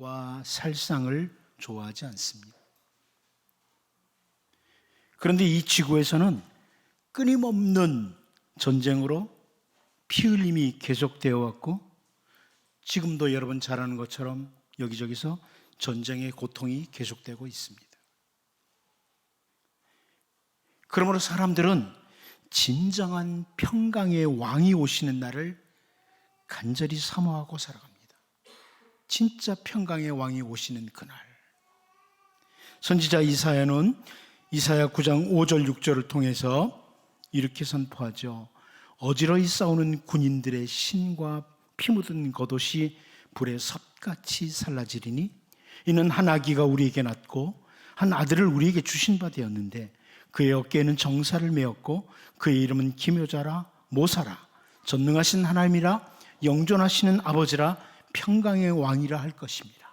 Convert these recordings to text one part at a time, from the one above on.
전쟁과 살상을 좋아하지 않습니다. 그런데 이 지구에서는 끊임없는 전쟁으로 피 흘림이 계속되어 왔고 지금도 여러분 잘 아는 것처럼 여기저기서 전쟁의 고통이 계속되고 있습니다. 그러므로 사람들은 진정한 평강의 왕이 오시는 날을 간절히 사모하고 살아갑니다. 진짜 평강의 왕이 오시는 그날. 선지자 이사야는 이사야 9장 5절 6절을 통해서 이렇게 선포하죠. 어지러이 싸우는 군인들의 신과 피 묻은 겉옷이 불에 섭같이 살라지리니 이는 한 아기가 우리에게 낳고 한 아들을 우리에게 주신 바 되었는데 그의 어깨에는 정사를 메었고 그의 이름은 기묘자라 모사라 전능하신 하나님이라 영존하시는 아버지라 평강의 왕이라 할 것입니다.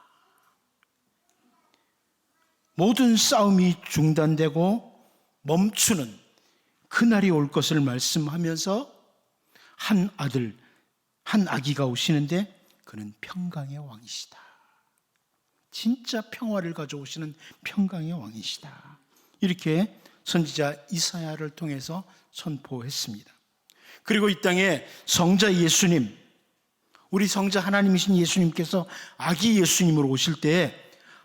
모든 싸움이 중단되고 멈추는 그날이 올 것을 말씀하면서 한 아들, 한 아기가 오시는데 그는 평강의 왕이시다. 진짜 평화를 가져오시는 평강의 왕이시다. 이렇게 선지자 이사야를 통해서 선포했습니다. 그리고 이 땅에 성자 예수님, 우리 성자 하나님이신 예수님께서 아기 예수님으로 오실 때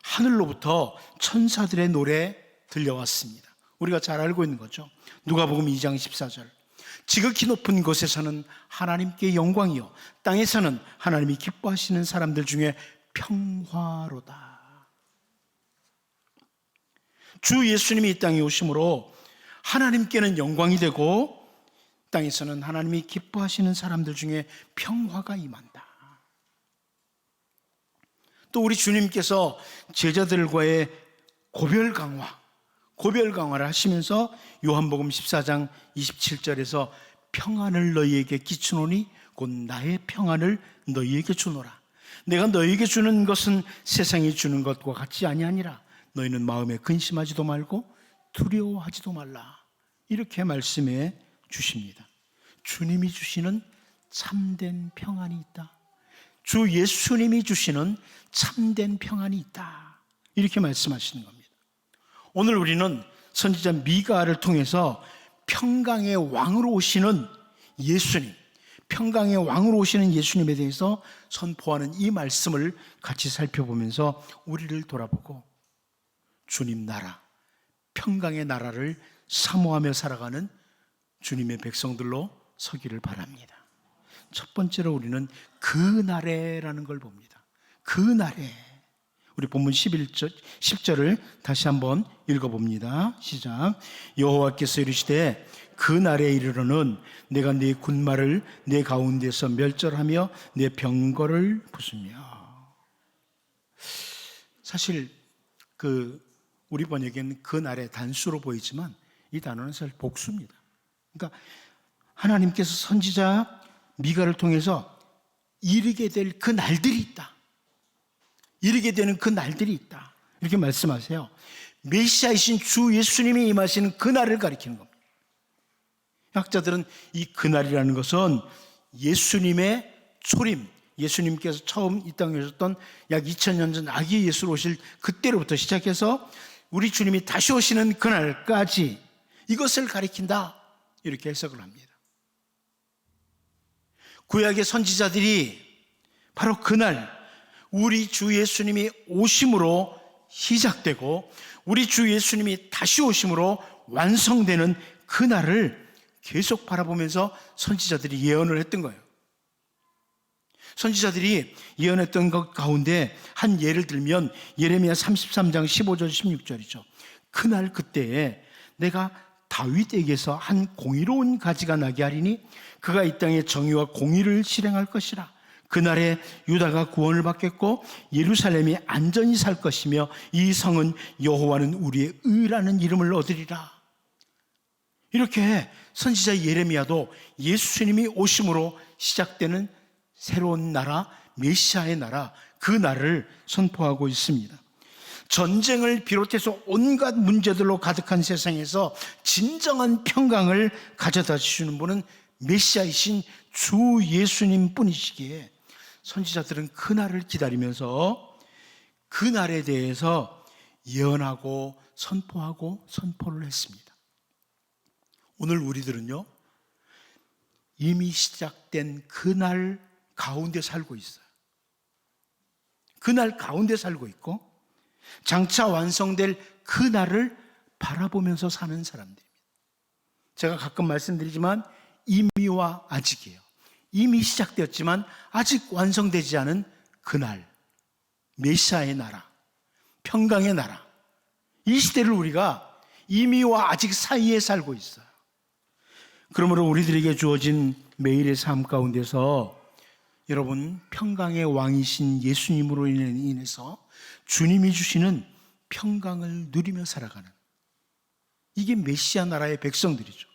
하늘로부터 천사들의 노래 들려왔습니다. 우리가 잘 알고 있는 거죠. 누가복음 2장 14절. 지극히 높은 곳에서는 하나님께 영광이요 땅에서는 하나님이 기뻐하시는 사람들 중에 평화로다. 주 예수님이 이 땅에 오심으로 하나님께는 영광이 되고 땅에서는 하나님이 기뻐하시는 사람들 중에 평화가 임한다. 또 우리 주님께서 제자들과의 고별 강화, 고별 강화를 하시면서 요한복음 14장 27절에서 평안을 너희에게 끼치노니 곧 나의 평안을 너희에게 주노라. 내가 너희에게 주는 것은 세상이 주는 것과 같이 아니하니라. 너희는 마음에 근심하지도 말고 두려워하지도 말라. 이렇게 말씀해 주십니다. 주님이 주시는 참된 평안이 있다. 주 예수님이 주시는 참된 평안이 있다. 이렇게 말씀하시는 겁니다. 오늘 우리는 선지자 미가를 통해서 평강의 왕으로 오시는 예수님, 평강의 왕으로 오시는 예수님에 대해서 선포하는 이 말씀을 같이 살펴보면서 우리를 돌아보고 주님 나라, 평강의 나라를 사모하며 살아가는 주님의 백성들로 서기를 바랍니다. 첫 번째로 우리는 그 날에라는 걸 봅니다. 그 날에. 우리 본문 11절, 10절을 다시 한번 읽어 봅니다. 시작. 여호와께서 이르시되 그 날에 이르러는 내가 네 군마를 내 가운데서 멸절하며 내 병거를 부수며 사실 그 우리 번역에는 그 날의 단수로 보이지만 이 단어는 사실 복수입니다. 그러니까 하나님께서 선지자 미가를 통해서 이르게 될 그 날들이 있다. 이르게 되는 그 날들이 있다. 이렇게 말씀하세요. 메시아이신 주 예수님이 임하시는 그 날을 가리키는 겁니다. 학자들은 이 그날이라는 것은 예수님의 초림, 예수님께서 처음 이 땅에 오셨던 약 2000년 전 아기 예수로 오실 그때로부터 시작해서 우리 주님이 다시 오시는 그날까지 이것을 가리킨다. 이렇게 해석을 합니다. 구약의 선지자들이 바로 그날 우리 주 예수님이 오심으로 시작되고 우리 주 예수님이 다시 오심으로 완성되는 그날을 계속 바라보면서 선지자들이 예언을 했던 거예요. 선지자들이 예언했던 것 가운데 한 예를 들면 예레미야 33장 15절 16절이죠. 그날 그때에 내가 다윗에게서 한 공의로운 가지가 나게 하리니 그가 이 땅에 정의와 공의를 실행할 것이라. 그날에 유다가 구원을 받겠고 예루살렘이 안전히 살 것이며 이 성은 여호와는 우리의 의라는 이름을 얻으리라. 이렇게 선지자 예레미야도 예수님이 오심으로 시작되는 새로운 나라, 메시아의 나라, 그 나라를 선포하고 있습니다. 전쟁을 비롯해서 온갖 문제들로 가득한 세상에서 진정한 평강을 가져다 주시는 분은 메시아이신 주 예수님 뿐이시기에 선지자들은 그날을 기다리면서 그날에 대해서 예언하고 선포하고 선포를 했습니다. 오늘 우리들은요, 이미 시작된 그날 가운데 살고 있어요. 그날 가운데 살고 있고, 장차 완성될 그 날을 바라보면서 사는 사람들입니다. 제가 가끔 말씀드리지만, 이미와 아직이에요. 이미 시작되었지만, 아직 완성되지 않은 그날, 메시아의 나라, 평강의 나라, 이 시대를 우리가 이미와 아직 사이에 살고 있어요. 그러므로 우리들에게 주어진 매일의 삶 가운데서 여러분 평강의 왕이신 예수님으로 인해서 주님이 주시는 평강을 누리며 살아가는 이게 메시아 나라의 백성들이죠.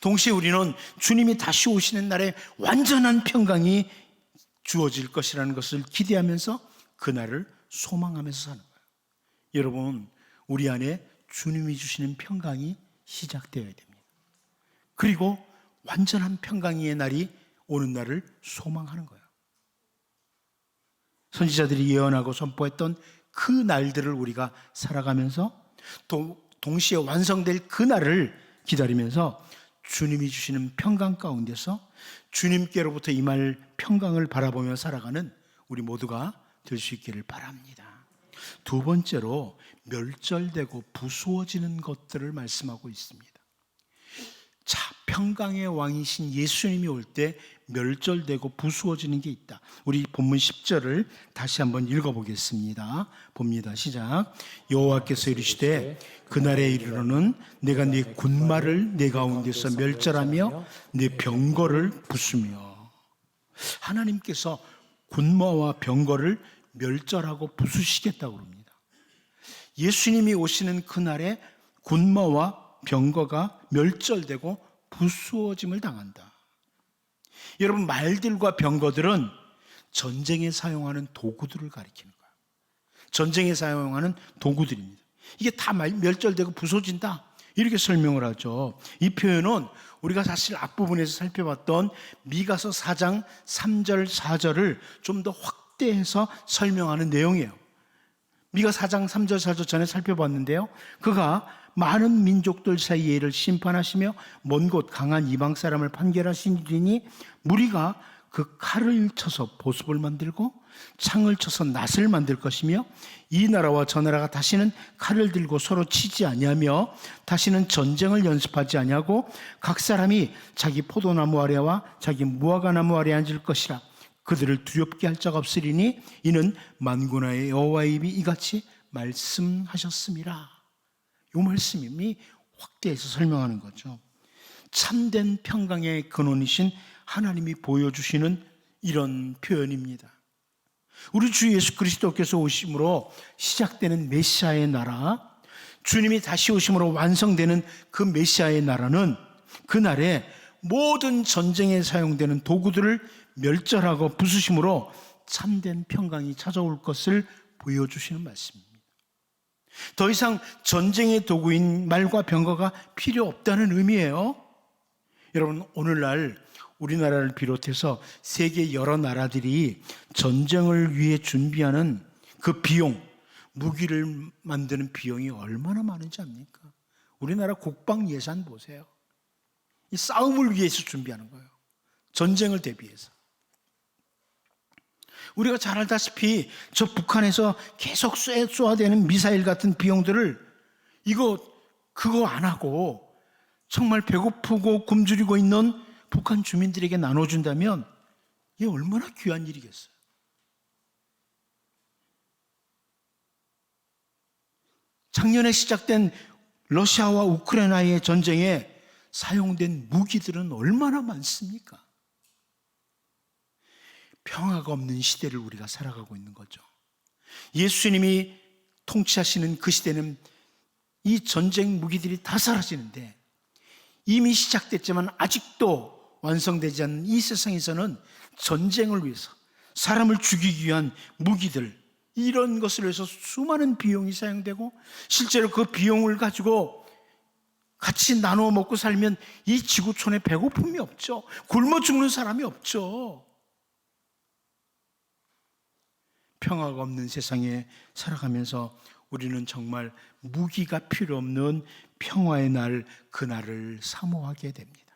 동시에 우리는 주님이 다시 오시는 날에 완전한 평강이 주어질 것이라는 것을 기대하면서 그날을 소망하면서 사는 거예요. 여러분, 우리 안에 주님이 주시는 평강이 시작되어야 됩니다. 그리고 완전한 평강의 날이 오는 날을 소망하는 거예요. 선지자들이 예언하고 선포했던 그 날들을 우리가 살아가면서 또 동시에 완성될 그 날을 기다리면서 주님이 주시는 평강 가운데서 주님께로부터 임할 평강을 바라보며 살아가는 우리 모두가 될 수 있기를 바랍니다. 두 번째로 멸절되고 부수어지는 것들을 말씀하고 있습니다. 자, 평강의 왕이신 예수님이 올 때 멸절되고 부수어지는 게 있다. 우리 본문 10절을 다시 한번 읽어보겠습니다. 봅니다. 시작. 여호와께서 이르시되 그날에 이르러는 내가 네 군마를 내 가운데서 멸절하며 네 병거를 부수며 하나님께서 군마와 병거를 멸절하고 부수시겠다고 합니다. 예수님이 오시는 그날에 군마와 병거가 멸절되고 부수어짐을 당한다. 여러분 말들과 병거들은 전쟁에 사용하는 도구들을 가리키는 거예요. 전쟁에 사용하는 도구들입니다. 이게 다 멸절되고 부서진다. 이렇게 설명을 하죠. 이 표현은 우리가 사실 앞부분에서 살펴봤던 미가서 4장 3절 4절을 좀 더 확대해서 설명하는 내용이에요. 미가 4장 3절 4절 전에 살펴봤는데요. 그가 많은 민족들 사이에 이를 심판하시며 먼 곳 강한 이방 사람을 판결하시니 무리가 그 칼을 쳐서 보습을 만들고 창을 쳐서 낫을 만들 것이며 이 나라와 저 나라가 다시는 칼을 들고 서로 치지 아니하며 다시는 전쟁을 연습하지 아니하고 각 사람이 자기 포도나무 아래와 자기 무화과나무 아래 앉을 것이라 그들을 두렵게 할 자가 없으리니 이는 만군의 여호와의 입이 이같이 말씀하셨음이라. 이 말씀이 확대해서 설명하는 거죠. 참된 평강의 근원이신 하나님이 보여주시는 이런 표현입니다. 우리 주 예수 그리스도께서 오심으로 시작되는 메시아의 나라, 주님이 다시 오심으로 완성되는 그 메시아의 나라는 그날에 모든 전쟁에 사용되는 도구들을 멸절하고 부수심으로 참된 평강이 찾아올 것을 보여주시는 말씀입니다. 더 이상 전쟁의 도구인 말과 병거가 필요 없다는 의미예요. 여러분, 오늘날 우리나라를 비롯해서 세계 여러 나라들이 전쟁을 위해 준비하는 그 비용, 무기를 만드는 비용이 얼마나 많은지 압니까? 우리나라 국방 예산 보세요. 이 싸움을 위해서 준비하는 거예요. 전쟁을 대비해서. 우리가 잘 알다시피 저 북한에서 계속 쏘아대는 미사일 같은 비용들을 이거 그거 안 하고 정말 배고프고 굶주리고 있는 북한 주민들에게 나눠준다면 이게 얼마나 귀한 일이겠어요. 작년에 시작된 러시아와 우크라이나의 전쟁에 사용된 무기들은 얼마나 많습니까? 평화가 없는 시대를 우리가 살아가고 있는 거죠. 예수님이 통치하시는 그 시대는 이 전쟁 무기들이 다 사라지는데 이미 시작됐지만 아직도 완성되지 않는 이 세상에서는 전쟁을 위해서 사람을 죽이기 위한 무기들 이런 것을 위해서 수많은 비용이 사용되고 실제로 그 비용을 가지고 같이 나누어 먹고 살면 이 지구촌에 배고픔이 없죠. 굶어 죽는 사람이 없죠. 평화가 없는 세상에 살아가면서 우리는 정말 무기가 필요 없는 평화의 날, 그날을 사모하게 됩니다.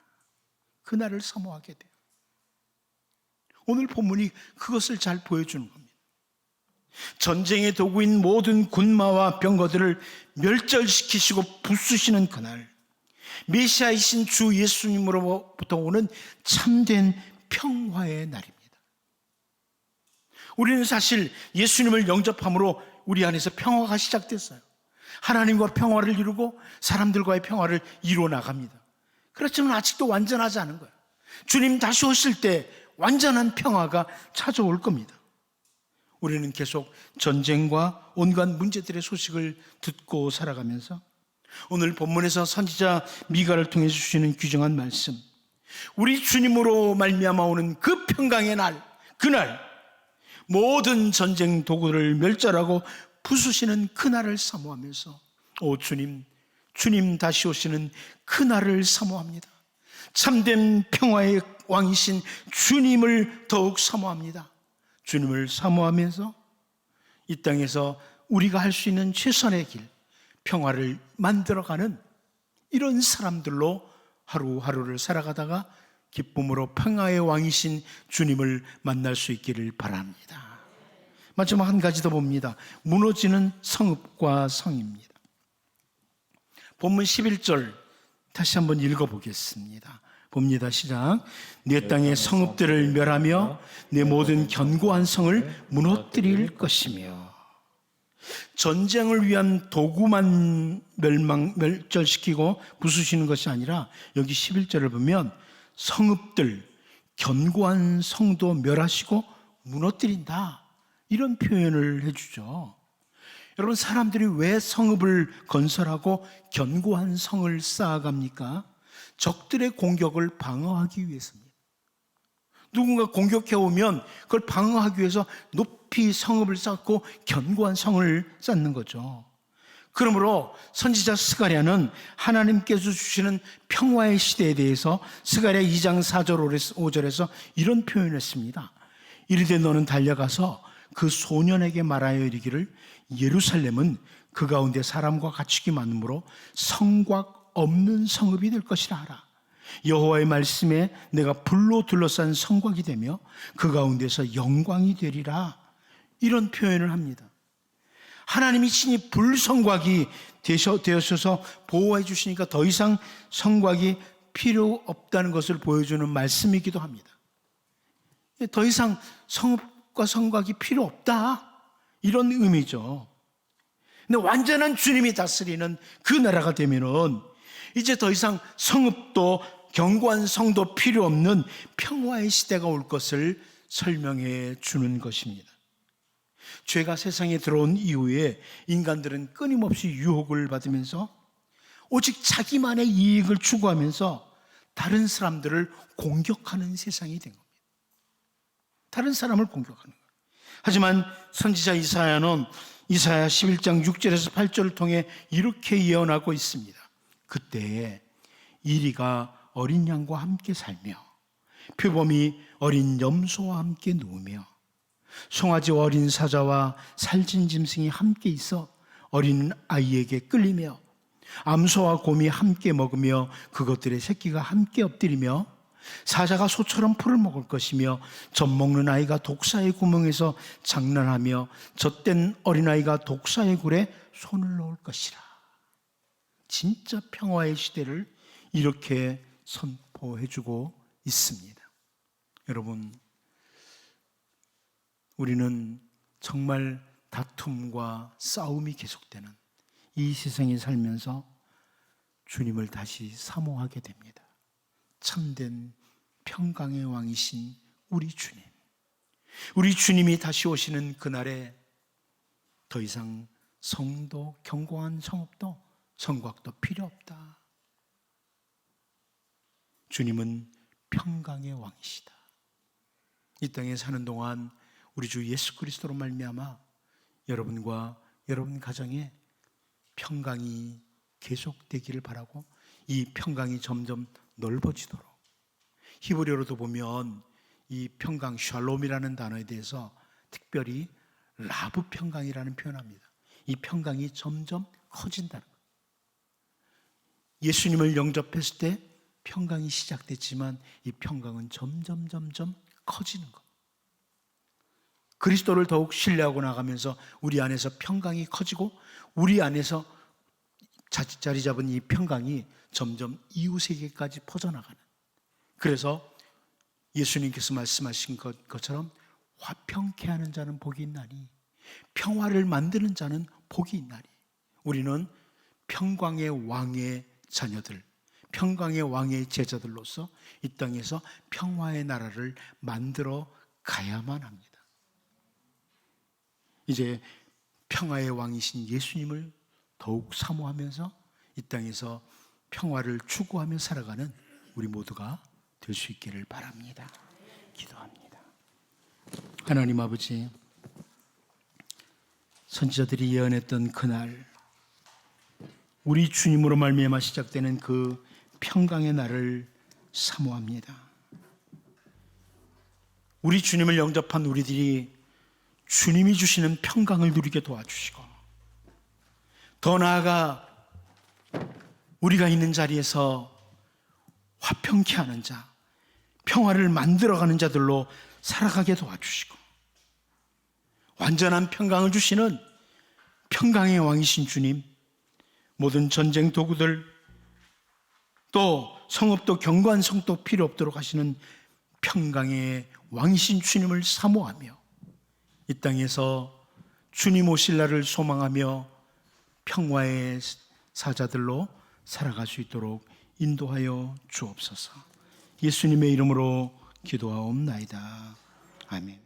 그날을 사모하게 돼요. 오늘 본문이 그것을 잘 보여주는 겁니다. 전쟁의 도구인 모든 군마와 병거들을 멸절시키시고 부수시는 그날, 메시아이신 주 예수님으로부터 오는 참된 평화의 날입니다. 우리는 사실 예수님을 영접함으로 우리 안에서 평화가 시작됐어요. 하나님과 평화를 이루고 사람들과의 평화를 이루어 나갑니다. 그렇지만 아직도 완전하지 않은 거예요. 주님 다시 오실 때 완전한 평화가 찾아올 겁니다. 우리는 계속 전쟁과 온갖 문제들의 소식을 듣고 살아가면서 오늘 본문에서 선지자 미가를 통해 주시는 규정한 말씀 우리 주님으로 말미암아 오는 그 평강의 날 그날 모든 전쟁 도구를 멸절하고 부수시는 그날을 사모하면서 오 주님 주님 다시 오시는 그날을 사모합니다. 참된 평화의 왕이신 주님을 더욱 사모합니다. 주님을 사모하면서 이 땅에서 우리가 할 수 있는 최선의 길, 평화를 만들어가는 이런 사람들로 하루하루를 살아가다가 기쁨으로 평화의 왕이신 주님을 만날 수 있기를 바랍니다. 마지막 한 가지 더 봅니다. 무너지는 성읍과 성입니다. 본문 11절 다시 한번 읽어보겠습니다. 봅니다. 시작. 내 땅의 성읍들을 멸하며 내 모든 견고한 성을 무너뜨릴 것이며 전쟁을 위한 도구만 멸망 멸절시키고 부수시는 것이 아니라 여기 11절을 보면 성읍들 견고한 성도 멸하시고 무너뜨린다. 이런 표현을 해 주죠. 여러분 사람들이 왜 성읍을 건설하고 견고한 성을 쌓아갑니까? 적들의 공격을 방어하기 위해서입니다. 누군가 공격해 오면 그걸 방어하기 위해서 높이 성읍을 쌓고 견고한 성을 쌓는 거죠. 그러므로 선지자 스가랴는 하나님께서 주시는 평화의 시대에 대해서 스가랴 2장 4절 5절에서 이런 표현을 했습니다. 이르되 너는 달려가서 그 소년에게 말하여 이르기를 예루살렘은 그 가운데 사람과 가축이 많으므로 성곽 없는 성읍이 될 것이라 하라. 여호와의 말씀에 내가 불로 둘러싼 성곽이 되며 그 가운데서 영광이 되리라. 이런 표현을 합니다. 하나님이 친히 불성곽이 되셔서 보호해 주시니까 더 이상 성곽이 필요 없다는 것을 보여주는 말씀이기도 합니다. 더 이상 성읍과 성곽이 필요 없다. 이런 의미죠. 근데 완전한 주님이 다스리는 그 나라가 되면은 이제 더 이상 성읍도 견고한 성도 필요 없는 평화의 시대가 올 것을 설명해 주는 것입니다. 죄가 세상에 들어온 이후에 인간들은 끊임없이 유혹을 받으면서 오직 자기만의 이익을 추구하면서 다른 사람들을 공격하는 세상이 된 겁니다. 다른 사람을 공격하는 거예요. 하지만 선지자 이사야는 이사야 11장 6절에서 8절을 통해 이렇게 예언하고 있습니다. 그때에 이리가 어린 양과 함께 살며 표범이 어린 염소와 함께 누우며 송아지와 어린 사자와 살찐 짐승이 함께 있어 어린 아이에게 끌리며 암소와 곰이 함께 먹으며 그것들의 새끼가 함께 엎드리며 사자가 소처럼 풀을 먹을 것이며 젖 먹는 아이가 독사의 구멍에서 장난하며 젖된 어린아이가 독사의 굴에 손을 넣을 것이라. 진짜 평화의 시대를 이렇게 선포해주고 있습니다. 여러분, 우리는 정말 다툼과 싸움이 계속되는 이 세상에 살면서 주님을 다시 사모하게 됩니다. 참된 평강의 왕이신 우리 주님. 우리 주님이 다시 오시는 그날에 더 이상 성도, 견고한 성읍도, 성곽도 필요 없다. 주님은 평강의 왕이시다. 이 땅에 사는 동안 우리 주 예수 그리스도로 말미암아 여러분과 여러분 가정에 평강이 계속되기를 바라고 이 평강이 점점 넓어지도록 히브리어로도 보면 이 평강 샬롬이라는 단어에 대해서 특별히 라브 평강이라는 표현합니다. 이 평강이 점점 커진다는 거예요. 예수님을 영접했을 때 평강이 시작됐지만 이 평강은 점점 점점 커지는 것. 그리스도를 더욱 신뢰하고 나가면서 우리 안에서 평강이 커지고 우리 안에서 자- 자리 잡은 이 평강이 점점 이웃에게까지 퍼져나가는. 그래서 예수님께서 말씀하신 것, 것처럼 화평케 하는 자는 복이 있나니 평화를 만드는 자는 복이 있나니 우리는 평강의 왕의 자녀들, 평강의 왕의 제자들로서 이 땅에서 평화의 나라를 만들어 가야만 합니다. 이제 평화의 왕이신 예수님을 더욱 사모하면서 이 땅에서 평화를 추구하며 살아가는 우리 모두가 될 수 있기를 바랍니다. 기도합니다. 하나님 아버지, 선지자들이 예언했던 그날 우리 주님으로 말미암아 시작되는 그 평강의 날을 사모합니다. 우리 주님을 영접한 우리들이 주님이 주시는 평강을 누리게 도와주시고 더 나아가 우리가 있는 자리에서 화평케 하는 자, 평화를 만들어가는 자들로 살아가게 도와주시고 완전한 평강을 주시는 평강의 왕이신 주님, 모든 전쟁 도구들 또 성읍도 경관 성도 필요 없도록 하시는 평강의 왕이신 주님을 사모하며 이 땅에서 주님 오실 날을 소망하며 평화의 사자들로 살아갈 수 있도록 인도하여 주옵소서. 예수님의 이름으로 기도하옵나이다. 아멘.